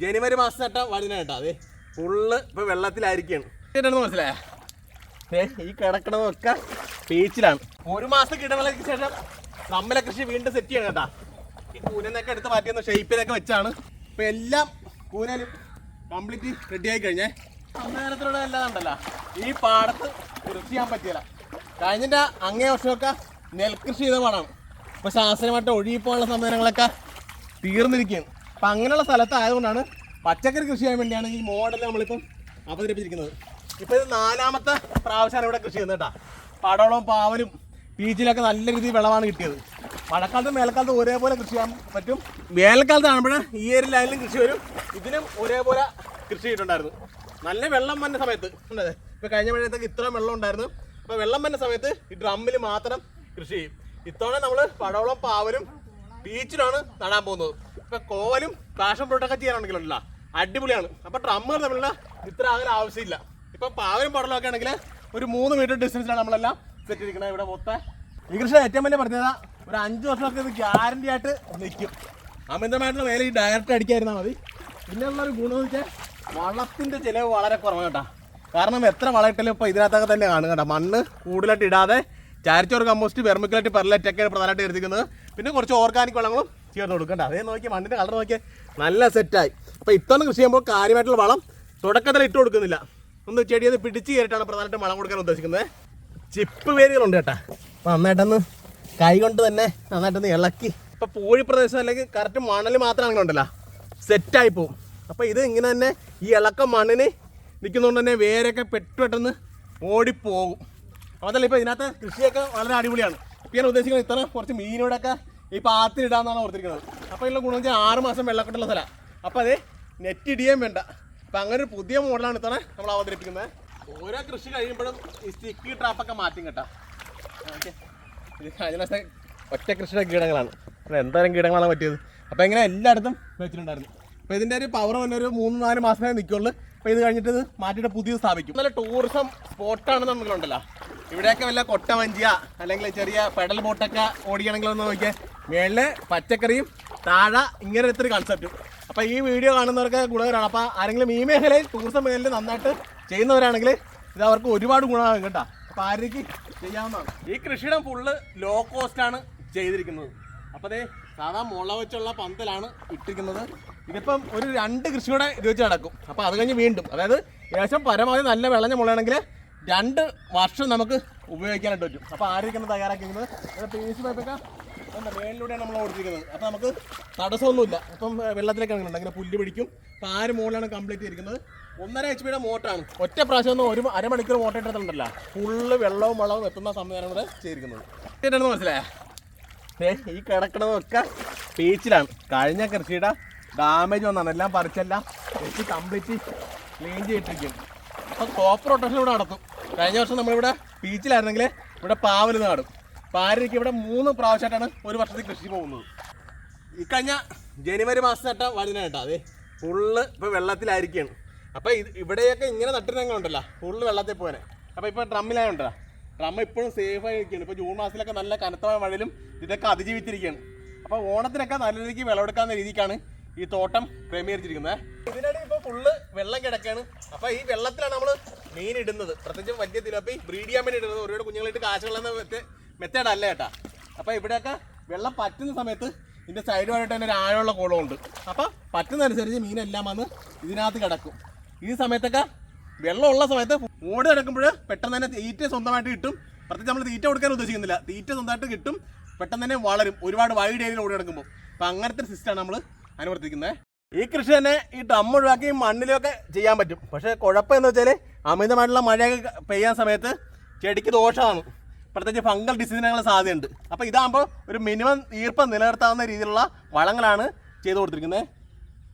ജനുവരി മാസം നട്ട വഴുതന അതെ. ഫുള്ള് ഇപ്പൊ വെള്ളത്തിലായിരിക്കാണ്. മനസ്സിലായ? ഈ കിടക്കണതൊക്കെ ബീച്ചിലാണ് ഒരു മാസം കിടവിളക്ക് ശേഷം നമ്മളെ കൃഷി വീണ്ടും സെറ്റ് ചെയ്യണം കേട്ടാ. ഈ കൂനൊക്കെ എടുത്ത് മാറ്റിയെന്ന് ഷേപ്പിലൊക്കെ വെച്ചാണ്. ഇപ്പൊ എല്ലാം കൂനലും കംപ്ലീറ്റ് റെഡി ആയി കഴിഞ്ഞേ. അന്നേരത്തിലൂടെ എല്ലാം ഉണ്ടല്ലോ. ഈ പാടത്ത് കൃഷി ചെയ്യാൻ പറ്റിയല്ല. കഴിഞ്ഞിട്ട് അങ്ങേ വർഷമൊക്കെ നെൽകൃഷി ചെയ്ത പാടാണ്. ഇപ്പൊ ശാസ്ത്രമായിട്ട് ഒഴുകിപ്പോകാനുള്ള സംവിധാനങ്ങളൊക്കെ തീർന്നിരിക്കുകയാണ്. അപ്പം അങ്ങനെയുള്ള സ്ഥലത്തായതുകൊണ്ടാണ് പച്ചക്കറി കൃഷി ചെയ്യാൻ വേണ്ടിയാണ് ഈ മോഡൽ നമ്മളിപ്പം അവതരിപ്പിച്ചിരിക്കുന്നത്. ഇപ്പം ഇത് നാലാമത്തെ പ്രാവശ്യമാണ് ഇവിടെ കൃഷി ചെയ്യുന്നത് കേട്ടോ. പടവളവും പാവലും പീച്ചിലൊക്കെ നല്ല രീതിയിൽ വിളവാണ് കിട്ടിയത്. മഴക്കാലത്തും വേനൽക്കാലത്തും ഒരേപോലെ കൃഷി ചെയ്യാൻ പറ്റും. വേനൽക്കാലത്ത് കാണുമ്പോഴേ ഈ ഒരു ലൈനിലും കൃഷി വരും. ഇതിനും ഒരേപോലെ കൃഷി ചെയ്തിട്ടുണ്ടായിരുന്നു. നല്ല വെള്ളം വന്ന സമയത്ത് ഉണ്ടത് ഇപ്പോൾ കഴിഞ്ഞ മഴയത്തൊക്കെ ഇത്രയും വെള്ളം ഉണ്ടായിരുന്നു. അപ്പോൾ വെള്ളം വന്ന സമയത്ത് ഈ ഡ്രമ്മിൽ മാത്രം കൃഷി ചെയ്യും. ഇത്തവണ നമ്മൾ പടവളം പാവലും ബീച്ചിലാണ് നടാൻ പോകുന്നത്. ഇപ്പൊ കോവലും പാഷൻ ഫ്രൂട്ടൊക്കെ ചെയ്യാനാണെങ്കിലല്ല അടിപൊളിയാണ്. അപ്പൊ ഡ്രമ്മുകൾ തമ്മിലുള്ള ഇത്ര അകലെ ആവശ്യമില്ല. ഇപ്പൊ പാവലും പടലൊക്കെ ആണെങ്കിൽ ഒരു മൂന്ന് മീറ്റർ ഡിസ്റ്റൻസിലാണ് നമ്മളെല്ലാം സെറ്റ് ചെയ്തിരിക്കുന്നത് ഇവിടെ മൊത്തം. ഈ കൃഷി ഏറ്റവും വലിയ പറഞ്ഞതാ ഒരു അഞ്ച് വർഷമൊക്കെ ഇത് ഗ്യാരണ്ടി ആയിട്ട് നിൽക്കും അമിതമായിട്ടുള്ള വേല ഈ ഡയറക്റ്റ് അടിക്കായിരുന്നാൽ മതി. പിന്നെയുള്ള ഒരു ഗുണം എന്ന് വെച്ചാൽ വളത്തിന്റെ ചിലവ് വളരെ കുറവാണ് കേട്ടോ. കാരണം എത്ര വളയിട്ടാലും ഇപ്പൊ ഇതിനകത്തൊക്കെ തന്നെ കാണും കേട്ടോ. മണ്ണ് കൂടുതലായിട്ട് ഇടാതെ ചാരിച്ചോറ് കമ്പോസ്റ്റ് വെർമിക്കലായിട്ട് പെർലൈറ്റ് ഒക്കെ പ്രധാനമായിട്ട് എടുത്തിരിക്കുന്നത്. പിന്നെ കുറച്ച് ഓർഗാനിക് വളങ്ങളും ചേർത്ത് കൊടുക്കണ്ട. അതേ നോക്കി മണ്ണിന്റെ കളർ നോക്കിയാൽ നല്ല സെറ്റായി അപ്പോൾ ഇത്തവണ കൃഷി ചെയ്യുമ്പോൾ കാര്യമായിട്ടുള്ള വളം തുടക്കത്തിൽ ഇട്ട് കൊടുക്കുന്നില്ല. ഒന്ന് ചെടി അത് പിടിച്ച് കയറിയിട്ടാണ് പ്രധാനമായിട്ട് വളം കൊടുക്കാൻ ഉദ്ദേശിക്കുന്നത്. ചിപ്പ് വേരുകളുണ്ട് കേട്ടാ. നന്നായിട്ടൊന്ന് കൈ കൊണ്ട് തന്നെ നന്നായിട്ടൊന്ന് ഇളക്കി. ഇപ്പോൾ പൂഴി പ്രദേശം അല്ലെങ്കിൽ കറക്റ്റ് മണൽ മാത്രം അങ്ങനെ ഉണ്ടല്ലോ. സെറ്റായി പോവും. അപ്പോൾ ഇത് ഇങ്ങനെ തന്നെ ഈ ഇളക്കം മണ്ണിന് നിൽക്കുന്നതുകൊണ്ട് തന്നെ വേരൊക്കെ പെട്ടെന്ന് ഓടിപ്പോകും. അതല്ല ഇപ്പൊ ഇതിനകത്ത് കൃഷിയൊക്കെ വളരെ അടിപൊളിയാണ്. ഇപ്പം ഞാൻ ഉദ്ദേശിക്കുന്നത് ഇത്ര കുറച്ച് മീനോടൊക്കെ ഈ പാത്തിലിടാന്നാണ് ഓർത്തിരിക്കുന്നത്. അപ്പൊ ഉള്ള ഗുണം വെച്ചാൽ ആറ് മാസം വെള്ളക്കെട്ടുള്ള സ്ഥലമാണ് അപ്പൊ അത് നെറ്റ് ഇടിയേം വേണ്ട. അപ്പൊ അങ്ങനെ ഒരു പുതിയ മോഡലാണ് ഇത്തവണ നമ്മൾ അവതരിപ്പിക്കുന്നത്. ഓരോ കൃഷി കഴിയുമ്പോഴും ഈ സ്റ്റിക്കി ട്രാപ്പൊക്കെ മാറ്റും കേട്ടോ. ഓക്കെ. ഒറ്റ കൃഷിയുടെ കീടങ്ങളാണ്. എന്തായാലും കീടങ്ങളാണ് പറ്റിയത്. അപ്പൊ ഇങ്ങനെ എല്ലായിടത്തും വെച്ചിട്ടുണ്ടായിരുന്നു. അപ്പൊ ഇതിന്റെ ഒരു പവർ തന്നെ ഒരു മൂന്ന് നാല് മാസമേ നിൽക്കുള്ളൂ അപ്പൊ ഇത് കഴിഞ്ഞിട്ട് ഇത് മാറ്റിയിട്ട് പുതിയത് സ്ഥാപിക്കും. നല്ല ടൂറിസം സ്പോട്ടാണെന്നുണ്ടെങ്കിലുണ്ടല്ലോ ഇവിടെയൊക്കെ വല്ല കൊട്ടവഞ്ചിയ അല്ലെങ്കിൽ ചെറിയ പെഡൽ ബോട്ടൊക്കെ ഓടിക്കണമെങ്കിൽ ഒന്ന് നോക്കിയാൽ മേളിൽ പച്ചക്കറിയും താഴെ ഇങ്ങനെ ഇത്ര കൺസെപ്റ്റ് അപ്പോൾ ഈ വീഡിയോ കാണുന്നവർക്ക് ഗുണകരമാണ്. അപ്പോൾ ആരെങ്കിലും ഈ മേഖലയിൽ ടൂറിസം മേഖലയിൽ നന്നായിട്ട് ചെയ്യുന്നവരാണെങ്കിൽ ഇത് അവർക്ക് ഒരുപാട് ഗുണമാകും കേട്ടോ. അപ്പോൾ ആരേക്ക് ചെയ്യാവുന്നതാണ്. ഈ കൃഷിയിടം ഫുള്ള് ലോ കോസ്റ്റ് ആണ് ചെയ്തിരിക്കുന്നത്. അപ്പോൾ അതേ സാധാ മുള വെച്ചുള്ള പന്തലാണ് ഇട്ടിരിക്കുന്നത്. ഇതിപ്പം ഒരു രണ്ട് കൃഷിയുടെ ഇത് വെച്ച് നടക്കും. അപ്പോൾ അത് കഴിഞ്ഞ് വീണ്ടും. അതായത് ഏകദേശം പരമാവധി നല്ല വിളഞ്ഞ മുളയാണെങ്കിൽ രണ്ട് വർഷം നമുക്ക് ഉപയോഗിക്കാനായിട്ട് പറ്റും. അപ്പോൾ ആരൊക്കെയാണ് തയ്യാറാക്കിയിരിക്കുന്നത്? അത് പി സി പൈപ്പൊക്കെ എന്താ മേലിലൂടെയാണ് നമ്മൾ ഓടിച്ചിരിക്കുന്നത്. അപ്പോൾ നമുക്ക് തടസ്സമൊന്നുമില്ല. അപ്പം വെള്ളത്തിലേക്ക് ഇറങ്ങുന്നുണ്ട്. അങ്ങനെ പുല്ല് പിടിക്കും. അപ്പോൾ ആറ് മുകളിലാണ് കംപ്ലീറ്റ് ചെയ്തിരിക്കുന്നത്? ഒന്നര എച്ച് പിയുടെ മോട്ടറാണ് ഒറ്റ പ്രാവശ്യം ഒന്ന് ഒരു അരമണിക്കൂർ മോട്ടർ ഇട്ടിട്ടുണ്ടല്ലോ. ഫുള്ള് വെള്ളവും വെള്ളവും എത്തുന്ന സംവിധാനം കൂടെ ചെയ്തിരിക്കുന്നത്. എന്താണെന്ന് മനസ്സിലായോ? ഏ, ഈ കിടക്കണതൊക്കെ പേച്ചിലാണ് കഴിഞ്ഞ കൃഷിയുടെ ഡാമേജ് വന്നാണ്. എല്ലാം പറിച്ചെല്ലാം വെച്ച് കംപ്ലീറ്റ് ക്ലീൻ ചെയ്തിട്ടിരിക്കും. അപ്പോൾ ക്രോപ്പ് റൊട്ടേഷൻ ഇവിടെ നടത്തും കഴിഞ്ഞ വർഷം നമ്മളിവിടെ ബീച്ചിലായിരുന്നെങ്കിൽ ഇവിടെ പാവൽ നാടും പാരയ്ക്ക് ഇവിടെ മൂന്ന് പ്രാവശ്യമായിട്ടാണ് ഒരു വർഷത്തിൽ കൃഷി പോകുന്നത്. ഈ കഴിഞ്ഞ ജനുവരി മാസം നട്ട വഴുതന കേട്ടോ അതെ. ഫുള്ള് ഇപ്പോൾ വെള്ളത്തിലായിരിക്കുകയാണ് അപ്പോൾ ഇത് ഇവിടെയൊക്കെ ഇങ്ങനെ നട്ടിരുന്നെങ്കിൽ ഉണ്ടല്ലോ ഫുള്ള് വെള്ളത്തിൽ പോലെ അപ്പോൾ ഇപ്പോൾ ഡ്രമ്മിലായുണ്ടല്ലോ ഡ്രമ്മ ഇപ്പോഴും സേഫ് ആയിരിക്കുകയാണ് ഇപ്പോൾ ജൂൺ മാസത്തിലൊക്കെ നല്ല കനത്തമായ മഴയിലും ഇതൊക്കെ അതിജീവിച്ചിരിക്കുകയാണ് അപ്പോൾ ഓണത്തിനൊക്കെ നല്ല രീതിക്ക് വിളവെടുക്കാവുന്ന രീതിക്കാണ് ഈ തോട്ടം ക്രമീകരിച്ചിരിക്കുന്നത്. ഇതിനിടെ ഫുള്ള് വെള്ളം കിടക്കാണ്. അപ്പൊ ഈ വെള്ളത്തിലാണ് നമ്മൾ മീൻ ഇടുന്നത്. പ്രത്യേകിച്ച് വലിയ തിലപ്പി ബ്രീഡ് ചെയ്യാൻ വേണ്ടി ഇടുന്നത്. ഒരുപാട് കുഞ്ഞുങ്ങളിട്ട് കാശുകളെന്ന മെത്തേഡ് അല്ല കേട്ടാ അപ്പൊ ഇവിടെയൊക്കെ വെള്ളം പറ്റുന്ന സമയത്ത് ഇതിന്റെ സൈഡുമായിട്ട് തന്നെ ഒരു ആഴമുള്ള കുളമുണ്ട്. അപ്പൊ പറ്റുന്നതനുസരിച്ച് മീനെല്ലാം വന്ന് ഇതിനകത്ത് കിടക്കും. ഈ സമയത്തൊക്കെ വെള്ളമുള്ള സമയത്ത് ഓടി കിടക്കുമ്പോൾ പെട്ടെന്ന് തന്നെ തീറ്റ സ്വന്തമായിട്ട് കിട്ടും. പ്രത്യേകിച്ച് നമ്മൾ തീറ്റ കൊടുക്കാൻ ഉദ്ദേശിക്കുന്നില്ല. തീറ്റ സ്വന്തമായിട്ട് കിട്ടും. പെട്ടെന്ന് തന്നെ വളരും. ഒരുപാട് വൈഡ് ഏരിയയിൽ ഓടി കിടക്കുമ്പോൾ അപ്പോൾ അങ്ങനത്തെ സിസ്റ്റമാണ് നമ്മൾ അനുവർത്തിക്കുന്നത്. ഈ കൃഷി തന്നെ ഈ ഡം ഒഴിവാക്കി മണ്ണിലൊക്കെ ചെയ്യാൻ പറ്റും. പക്ഷേ കുഴപ്പം എന്ന് വെച്ചാൽ അമിതമായിട്ടുള്ള മഴയൊക്കെ പെയ്യാൻ സമയത്ത് ചെടിക്ക് ദോഷമാണ്. പ്രത്യേകിച്ച് ഫംഗൽ ഡിസീസിനുള്ള സാധ്യതയുണ്ട്. അപ്പോൾ ഇതാകുമ്പോൾ ഒരു മിനിമം ഈർപ്പം നിലനിർത്താവുന്ന രീതിയിലുള്ള വളങ്ങളാണ് ചെയ്തു കൊടുത്തിരിക്കുന്നത്.